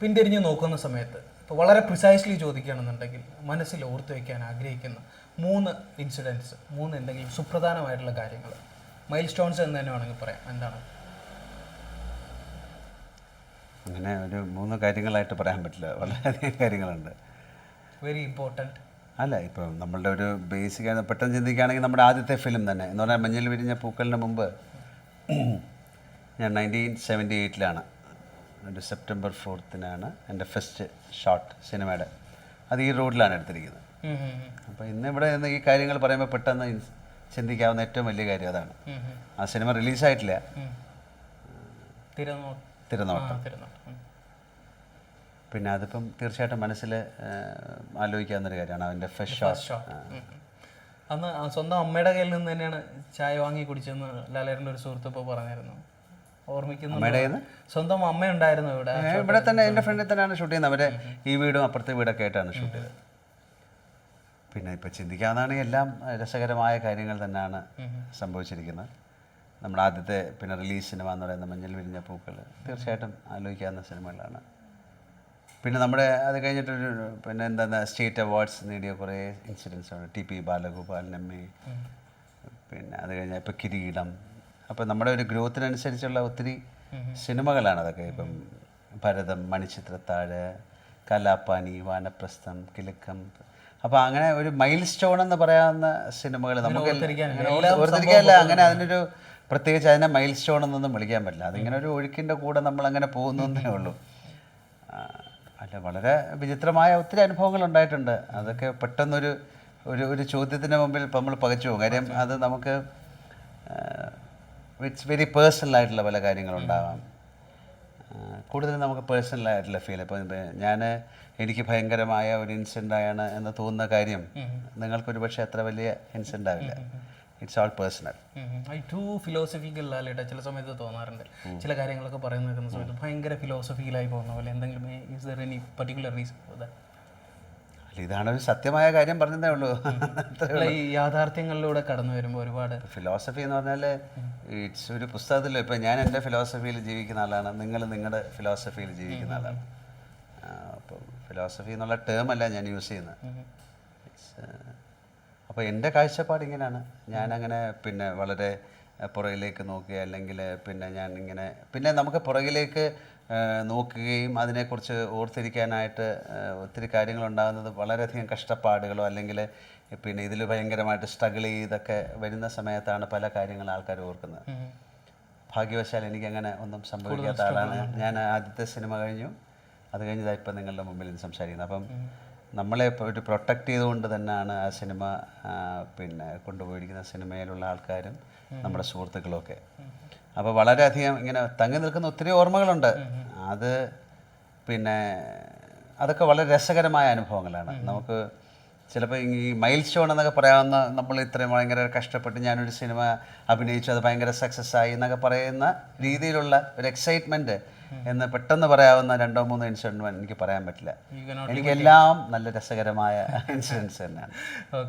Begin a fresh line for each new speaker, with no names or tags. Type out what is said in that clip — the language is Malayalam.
പിന്തിരിഞ്ഞ് നോക്കുന്ന സമയത്ത് ഇപ്പോൾ വളരെ പ്രിസൈസ്ലി ചോദിക്കുകയാണെന്നുണ്ടെങ്കിൽ മനസ്സിൽ ഓർത്തു വയ്ക്കാൻ ആഗ്രഹിക്കുന്ന മൂന്ന് ഇൻസിഡൻസ് മൂന്ന് എന്തെങ്കിലും സുപ്രധാനമായിട്ടുള്ള കാര്യങ്ങൾ മൈൽ സ്റ്റോൺസ് എന്ന് തന്നെ വേണമെങ്കിൽ പറയാം. എന്താണ്?
അങ്ങനെ ഒരു മൂന്ന് കാര്യങ്ങളായിട്ട് പറയാൻ പറ്റില്ല. വളരെയധികം കാര്യങ്ങളുണ്ട്.
വെരി ഇമ്പോർട്ടന്റ്
അല്ല ഇപ്പം നമ്മളുടെ ഒരു ബേസിക് പെട്ടെന്ന് ചിന്തിക്കുകയാണെങ്കിൽ നമ്മുടെ ആദ്യത്തെ ഫിലിം തന്നെ. എന്ന് പറഞ്ഞാൽ മഞ്ഞിൽ വിരിഞ്ഞ പൂക്കളിന് മുമ്പ് ഞാൻ നയന്റീൻ സെവന്റി എയ്റ്റിലാണ് ഒരു സെപ്റ്റംബർ ഫോർത്തിനാണ് എന്റെ ഫസ്റ്റ് ഷോട്ട് സിനിമയുടെ. അത് ഈ റോഡിലാണ് എടുത്തിരിക്കുന്നത്. അപ്പോൾ ഇന്ന് ഇവിടെ നിന്ന് ഈ കാര്യങ്ങൾ പറയുമ്പോൾ പെട്ടെന്ന് ചിന്തിക്കാവുന്ന ഏറ്റവും വലിയ കാര്യം അതാണ്. ആ സിനിമ റിലീസായിട്ടില്ല.
തിരനോട്ട്.
പിന്നെ അതിപ്പം തീർച്ചയായിട്ടും മനസ്സിൽ ആലോചിക്കാവുന്നൊരു കാര്യമാണ്. അവന്റെ ഫസ്റ്റ് ഷോട്ട്
ഷോട്ട് അന്ന് സ്വന്തം അമ്മയുടെ കയ്യിൽ നിന്ന് തന്നെയാണ് ചായ വാങ്ങി കുടിച്ചെന്ന് ലാലേട്ടന്റെ ഒരു സുഹൃത്ത് ഇപ്പോൾ പറഞ്ഞായിരുന്നു ഓർമ്മിക്കുന്നു സ്വന്തം അമ്മ ഉണ്ടായിരുന്നു ഇവിടെ
ഇവിടെ തന്നെ എന്റെ ഫ്രണ്ടിൽ തന്നെയാണ് ഷൂട്ട് ചെയ്യുന്നത്. അവരെ ഈ വീടും അപ്പുറത്തെ വീടൊക്കെ ആയിട്ടാണ് ഷൂട്ട് ചെയ്തത്. പിന്നെ ഇപ്പൊ ചിന്തിക്കാവുന്നതാണെങ്കിൽ എല്ലാം രസകരമായ കാര്യങ്ങൾ തന്നെയാണ് സംഭവിച്ചിരിക്കുന്നത്. നമ്മുടെ ആദ്യത്തെ പിന്നെ റിലീസ് സിനിമ എന്ന് പറയുന്ന മഞ്ഞൾ വിരിഞ്ഞ പൂക്കൾ. തീർച്ചയായിട്ടും ആലോചിക്കാവുന്ന സിനിമകളാണ്. പിന്നെ നമ്മുടെ അത് കഴിഞ്ഞിട്ടൊരു പിന്നെ എന്താ സ്റ്റേറ്റ് അവാർഡ്സ് നേടിയ കുറേ ഇൻസിഡൻസ് ഉണ്ട്. T P Balagopalan M A പിന്നെ അത് കഴിഞ്ഞാൽ ഇപ്പോൾ കിരീടം. അപ്പോൾ നമ്മുടെ ഒരു ഗ്രോത്തിനനുസരിച്ചുള്ള ഒത്തിരി സിനിമകളാണ് അതൊക്കെ ഇപ്പം ഭരതം മണിച്ചിത്രത്താഴ് കലാപ്പാനി വാനപ്രസ്ഥം കിലുക്കം. അപ്പോൾ അങ്ങനെ ഒരു മൈൽ സ്റ്റോൺ എന്ന് പറയാവുന്ന സിനിമകൾ നമുക്ക് ഓർത്തിരിക്കാനല്ല അങ്ങനെ അതിനൊരു പ്രത്യേകിച്ച് അതിനെ മൈൽ സ്റ്റോൺ എന്നൊന്നും വിളിക്കാൻ പറ്റില്ല. അതിങ്ങനെ ഒരു ഒഴുക്കിന്റെ കൂടെ നമ്മൾ അങ്ങനെ പോകുന്നു എന്നേ ഉള്ളൂ. അല്ല വളരെ വിചിത്രമായ ഒത്തിരി അനുഭവങ്ങൾ ഉണ്ടായിട്ടുണ്ട്. അതൊക്കെ പെട്ടെന്നൊരു ഒരു ഒരു ചോദ്യത്തിന് മുമ്പിൽ നമ്മൾ പകച്ചു പോകും. കാര്യം അത് നമുക്ക് ഇറ്റ്സ് വെരി പേഴ്സണൽ ആയിട്ടുള്ള പല കാര്യങ്ങളുണ്ടാവാം. കൂടുതലും നമുക്ക് പേഴ്സണൽ ആയിട്ടുള്ള ഫീൽ ഇപ്പോൾ ഞാൻ എനിക്ക് ഭയങ്കരമായ ഒരു ഇൻസിഡന്റ് ആണ് എന്ന് തോന്നുന്ന കാര്യം നിങ്ങൾക്ക് ഒരുപക്ഷെ അത്ര വലിയ ഇൻസിഡന്റ് ആവില്ല. It's all personal
I too philosophical ലാലേട്ട ചില സമയത്ത് തോന്നാറുണ്ട്. ചില കാര്യങ്ങളൊക്കെ പറയുന്ന സമയത്ത് ഭയങ്കര ഫിലോസഫിക്കലായി പോകുന്ന പോലെ എന്തെങ്കിലും is there any particular reason
അല്ല ഇതാണ് ഒരു സത്യമായ കാര്യം പറഞ്ഞതേ ഉള്ളൂ.
ഈ യാഥാർത്ഥ്യങ്ങളിലൂടെ കടന്നു വരുമ്പോൾ ഒരുപാട്
ഫിലോസഫി എന്ന് പറഞ്ഞാൽ ഇറ്റ്സ് ഒരു പുസ്തകത്തിൽ ഇപ്പം ഞാൻ എന്റെ ഫിലോസഫിയിൽ ജീവിക്കുന്ന ആളാണ്. നിങ്ങൾ നിങ്ങളുടെ ഫിലോസഫിയിൽ ജീവിക്കുന്ന ആളാണ്. അപ്പോൾ ഫിലോസഫി എന്നുള്ള ടേം അല്ല ഞാൻ യൂസ് ചെയ്യുന്നത് അപ്പോൾ എന്റെ കാഴ്ചപ്പാട് ഇങ്ങനെയാണ്. ഞാനങ്ങനെ പിന്നെ വളരെ പുറകിലേക്ക് നോക്കുക അല്ലെങ്കിൽ പിന്നെ ഞാൻ ഇങ്ങനെ പിന്നെ നമുക്ക് പുറകിലേക്ക് നോക്കുകയും അതിനെക്കുറിച്ച് ഓർത്തിരിക്കാനായിട്ട് ഒത്തിരി കാര്യങ്ങളുണ്ടാകുന്നത് വളരെയധികം കഷ്ടപ്പാടുകളോ അല്ലെങ്കിൽ പിന്നെ ഇതിൽ ഭയങ്കരമായിട്ട് സ്ട്രഗിൾ ചെയ്തൊക്കെ വരുന്ന സമയത്താണ് പല കാര്യങ്ങളും ആൾക്കാർ ഓർക്കുന്നത്. ഭാഗ്യവശാൽ എനിക്കങ്ങനെ ഒന്നും സംഭവിക്കാത്ത ആളാണ്. ഞാൻ ആദ്യത്തെ സിനിമ കഴിഞ്ഞു. അത് കഴിഞ്ഞതാണ് ഇപ്പം നിങ്ങളുടെ മുമ്പിൽ നിന്ന് സംസാരിക്കുന്നത്. അപ്പം നമ്മളെ ഒരു പ്രൊട്ടക്റ്റ് ചെയ്തുകൊണ്ട് തന്നെയാണ് ആ സിനിമ പിന്നെ കൊണ്ടുപോയിരിക്കുന്ന സിനിമയിലുള്ള ആൾക്കാരും നമ്മുടെ സുഹൃത്തുക്കളും ഒക്കെ അപ്പോൾ വളരെയധികം ഇങ്ങനെ തങ്ങി നിൽക്കുന്ന ഒത്തിരി ഓർമ്മകളുണ്ട്. അത് പിന്നെ അതൊക്കെ വളരെ രസകരമായ അനുഭവങ്ങളാണ്. നമുക്ക് ചിലപ്പോൾ ഈ മൈൽ സ്റ്റോൺ എന്നൊക്കെ പറയാവുന്ന നമ്മൾ ഇത്രയും ഭയങ്കര കഷ്ടപ്പെട്ട് ഞാനൊരു സിനിമ അഭിനയിച്ചു അത് ഭയങ്കര സക്സസ് ആയി എന്നൊക്കെ പറയുന്ന രീതിയിലുള്ള ഒരു എക്സൈറ്റ്മെന്റ് എന്ന് പെട്ടെന്ന് പറയാവുന്ന രണ്ടോ മൂന്നോ ഇൻസിഡന്റ് എനിക്ക് പറയാൻ പറ്റില്ല. എനിക്കെല്ലാം നല്ല രസകരമായ ഇൻസിഡൻസ് തന്നെയാണ്.
ഓക്കെ